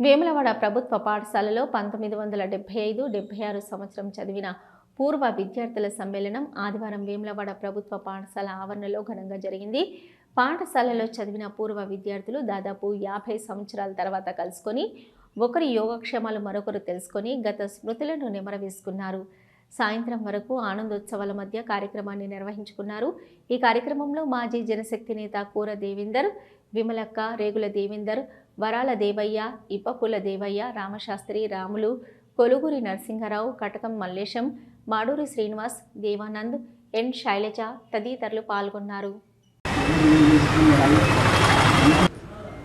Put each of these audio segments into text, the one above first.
వేములవాడ ప్రభుత్వ పాఠశాలలో పంతొమ్మిది వందల డెబ్బై ఐదు డెబ్బై ఆరు సంవత్సరం చదివిన పూర్వ విద్యార్థుల సమ్మేళనం ఆదివారం వేములవాడ ప్రభుత్వ పాఠశాల ఆవరణలో ఘనంగా జరిగింది. పాఠశాలలో చదివిన పూర్వ విద్యార్థులు దాదాపు యాభై సంవత్సరాల తర్వాత కలుసుకొని ఒకరి యోగక్షేమాలు మరొకరు తెలుసుకొని గత స్మృతులను నెమరవేసుకున్నారు. సాయంత్రం వరకు ఆనందోత్సవాల మధ్య కార్యక్రమాన్ని నిర్వహించుకున్నారు. ఈ కార్యక్రమంలో మాజీ జనశక్తి నేత కూర దేవేందర్ విమలక్క రేగుల దేవేందర్ వరాల దేవయ్య ఇప్పపుల దేవయ్య రామశాస్త్రి రాములు కొలుగురి నరసింహరావు కటకం మల్లేశం మాడూరి శ్రీనివాస్ దేవానంద్ ఎన్. శైలజ తదితరులు పాల్గొన్నారు.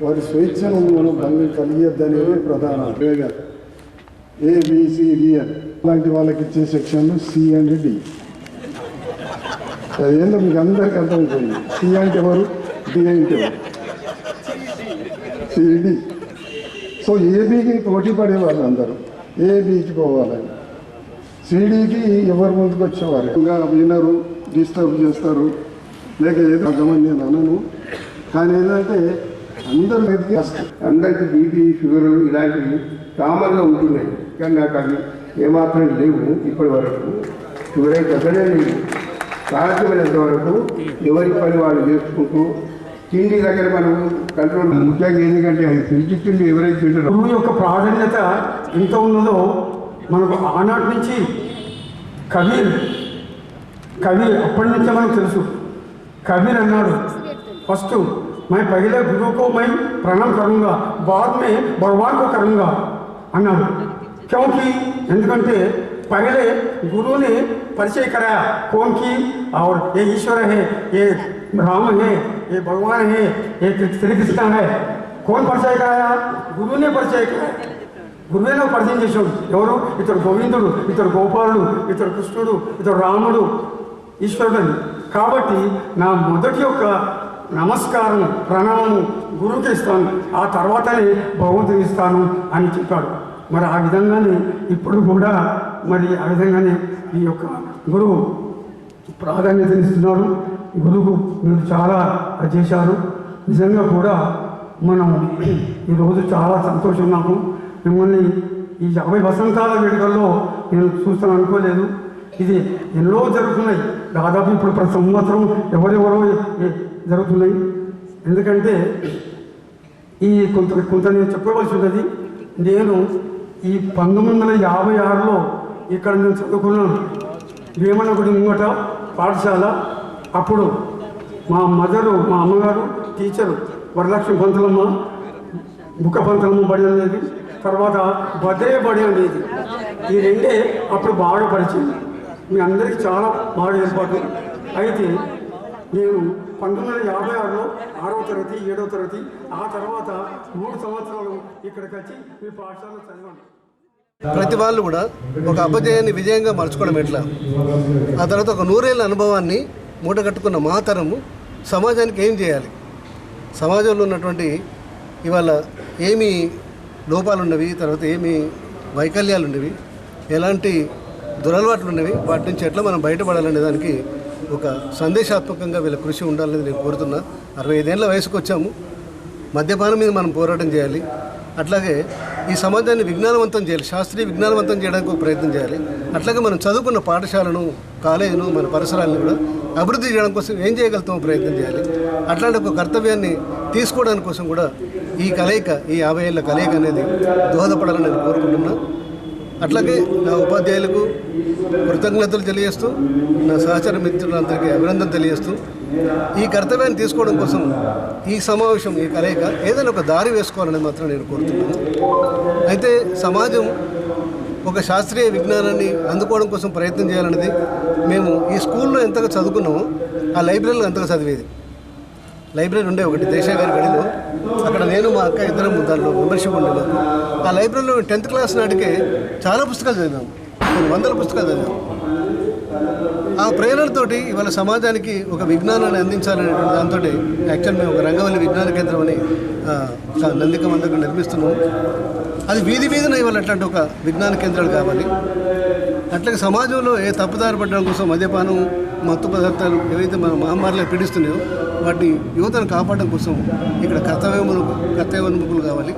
వారి స్వేచ్ఛను మనం భంగం కలిగేద్దనేది ప్రధాన వేగం ఏబిసిడిఎన్ లాంటి వాళ్ళకి ఇచ్చే సెక్షన్ సి అండ్ డి. అదేంటో మీకు అందరికీ అర్థమైపోయింది. సి అంటే ఎవరు? డి అంటే ఎవరు? సిడి సో ఏబీకి పోటీ పడేవాళ్ళు అందరూ. ఏబీకి పోవాలని సిడీకి ఎవరు ముందుకు వచ్చేవారు? ఇంకా వినరు డిస్టర్బ్ చేస్తారు. లేక ఏదో అర్థమని నేను అనను. కానీ ఏంటంటే అందరూ అందరికీ బీపీ షుగర్ ఇలాంటివి కామన్గా ఉంటున్నాయి. కానీ నాకు అవి ఏమాత్రం లేవు ఇప్పటి వరకు. షుగర్ అయితే అక్కడే లేవు సాధ్యమైనంత వరకు ఎవరి పని వాళ్ళు చేసుకుంటూ తిండి దగ్గర మనం కంట్రోల్ ముఖ్యంగా ఎందుకంటే అది తిరిగి తిండి ఎవరైతే తింటారో గురువు యొక్క ప్రాధాన్యత ఎంత ఉన్నదో మనకు ఆనాటి నుంచి కబీర్ కబీర్ అప్పటి నుంచే మనకు తెలుసు కబీర్ అన్నాడు ఫస్ట్ मैं पहले गुरु को मैं प्रणाम करूंगा बाद में भगवान को करूंगा అన్నాడు क्योंकि ఎందుకంటే पहले गुरु ने परिचय कराया कौन की और ये ईश्वर है ये राम है ये भगवान है ये श्री कृष्ण है कौन परिचय कराया गुरु ने परिचय कराया గురువేలో పరిచయం చేశాడు ఎవరు ఇతడు గోవిందుడు ఇతడు గోపాలుడు ఇతడు కృష్ణుడు ఇతడు రాముడు ఈశ్వరుడు అని కాబట్టి నా మొదటి యొక్క నమస్కారం ప్రణామము గురువుకి ఇస్తాను ఆ తర్వాతనే భగవంతుని ఇస్తాను అని చెప్పాడు మరి ఆ విధంగానే ఇప్పుడు కూడా మరి ఆ విధంగానే ఈ యొక్క గురువు ప్రాధాన్యతనిస్తున్నాడు గురువు మీరు చాలా చేశారు. నిజంగా కూడా మనం ఈరోజు చాలా సంతోషంగాము మిమ్మల్ని ఈ యాభై వసంతాల వేడుకల్లో నేను చూస్తాను అనుకోలేదు. ఇది ఎన్నో జరుగుతున్నాయి. దాదాపు ఇప్పుడు ప్రతి సంవత్సరం ఎవరెవరో జరుగుతున్నాయి. ఎందుకంటే ఈ కొంత కొంత నేను చెప్పవలసి ఉన్నది నేను ఈ పంతొమ్మిది వందల యాభై ఆరులో ఇక్కడ నేను చదువుకున్నాను. వేమనగుడి ముంగట పాఠశాల. అప్పుడు మా మదరు మా అమ్మగారు టీచరు వరలక్ష్మి పంతులమ్మ బుక్క పంతులమ్మ బడి అనేది తర్వాత భద్రే బడి అనేది ఈ రెండే అప్పుడు బాగా పరిచింది మీ అందరికీ చాలా బాగా ఏర్పాటు. అయితే నేను పంతొమ్మిది వందల యాభై ఆరులో ఆరవ తరగతి ఏడవ తరగతి ఆ తర్వాత మూడు సంవత్సరాలు ఇక్కడికి వచ్చి మీ పాఠశాలలో చదివాను. ప్రతి వాళ్ళు కూడా ఒక అపజయాన్ని విజయంగా మలుచుకోవడం ఎట్లా? ఆ తర్వాత ఒక నూరేళ్ళ అనుభవాన్ని మూటగట్టుకున్న మా తరము సమాజానికి ఏం చేయాలి? సమాజంలో ఉన్నటువంటి ఇవాళ ఏమి లోపాలు ఉన్నవి తర్వాత ఏమి వైకల్యాలు ఉన్నవి ఎలాంటి దురలవాట్లు ఉన్నవి వాటి నుంచి ఎట్లా మనం బయటపడాలనే దానికి ఒక సందేశాత్మకంగా వీళ్ళ కృషి ఉండాలని నేను కోరుతున్నా. అరవై ఐదేళ్ళ వయసుకు వచ్చాము. మద్యపానం మీద మనం పోరాటం చేయాలి. అట్లాగే ఈ సమాజాన్ని విజ్ఞానవంతం చేయాలి. శాస్త్రీయ విజ్ఞానవంతం చేయడానికి ఒక ప్రయత్నం చేయాలి. అట్లాగే మనం చదువుకున్న పాఠశాలను కాలేజీను మన పరిసరాలను కూడా అభివృద్ధి చేయడం కోసం ఏం చేయగలుగుతామో ప్రయత్నం చేయాలి. అట్లాంటి ఒక కర్తవ్యాన్ని తీసుకోవడానికి కోసం కూడా ఈ కలయిక ఈ యాభై ఏళ్ళ కలయిక అనేది దోహదపడాలని నేను కోరుకుంటున్నా. అట్లాగే నా ఉపాధ్యాయులకు కృతజ్ఞతలు తెలియజేస్తూ నా సహచర మిత్రులందరికీ అభినందన తెలియజేస్తూ ఈ కర్తవ్యాన్ని తీసుకోవడం కోసం ఈ సమావేశం ఈ కలయిక ఏదైనా ఒక దారి వేసుకోవాలని మాత్రం నేను కోరుతున్నాను. అయితే సమాజం ఒక శాస్త్రీయ విజ్ఞానాన్ని అందుకోవడం కోసం ప్రయత్నం చేయాలనేది మేము ఈ స్కూల్లో ఎంతగా చదువుకున్నామో ఆ లైబ్రరీలో ఎంతగా చదివేది. లైబ్రరీ ఉండే ఒకటి దేశ గారి గడిలో అక్కడ నేను మా అక్క ఇద్దరం దానిలో మెంబర్షిప్ ఉండే ఆ లైబ్రరీలో టెన్త్ క్లాస్ నాటికే చాలా పుస్తకాలు చదివాము. వందల పుస్తకాలు చదివాము. ఆ ప్రేరణతోటి ఇవాళ సమాజానికి ఒక విజ్ఞానాన్ని అందించాలనేటువంటి దాంతో యాక్చువల్ మేము ఒక రంగవల్లి విజ్ఞాన కేంద్రం అని నందిక మందకు నిర్మిస్తున్నాము. అది వీధి వీధిన ఇవాళ అట్లాంటి ఒక విజ్ఞాన కేంద్రాలు కావాలి. అట్లాగే సమాజంలో ఏ తప్పుదారి పడడం కోసం మద్యపానం మత్తు పదార్థాలు ఏవైతే మన మహమ్మారిలో పీడిస్తున్నాయో వాటిని యువతను కాపాడడం కోసం ఇక్కడ కర్తవ్యములు కర్తవ్యోన్ముఖులు కావాలి.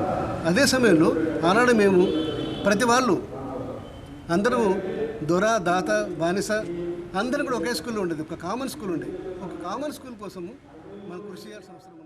అదే సమయంలో ఆనాడు మేము ప్రతి వాళ్ళు అందరూ దొర దాత బానిస అందరం కూడా ఒకే స్కూల్లో ఉండేది. ఒక కామన్ స్కూల్ ఉండేది ఒక కామన్ స్కూల్ కోసము మనం కృషి చేయాల్సిన అవసరం